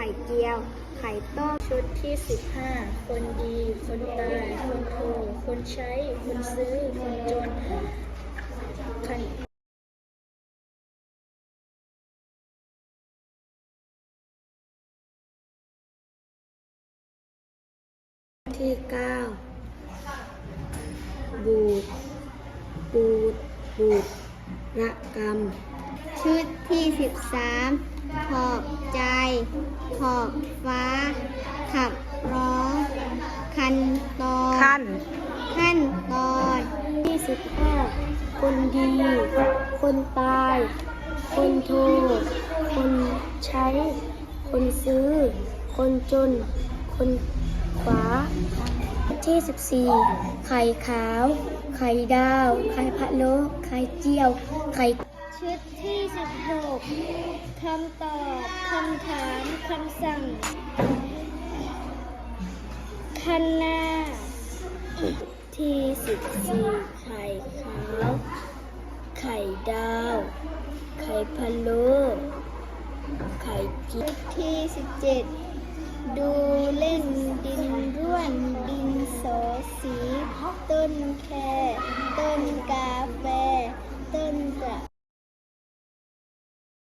ไข่เจียว ไข่ต้ม ชุดที่ 15 คนดี คนตาย คนโทคนใช้ คนซื้อ คนจนคันที่เก้าบูดปูดบูดระกรรม ชุดที่สิบสามขอบ ขอบฟ้า ขับร้องคันตอนขั้นขั้นตอนที่สิบห้าคนดี คนตาย คนโทรคนใช้ คนซื้อ คนจน คนขวา ที่สิบสี่ไข่ขาว ไข่ดาว ไข่พะโล้ไข่เจียว ไข่ ชุดที่สิบหกคำตอบ คำถาม คำสั่งคันนาที่สิบสี่ไข่ขาว ไข่ดาว ไข่พะโล้ไข่เจีที่สิบเจ็ดดูเล่นดินร่วนดินโสสี ต้นแคต้นกาแฟ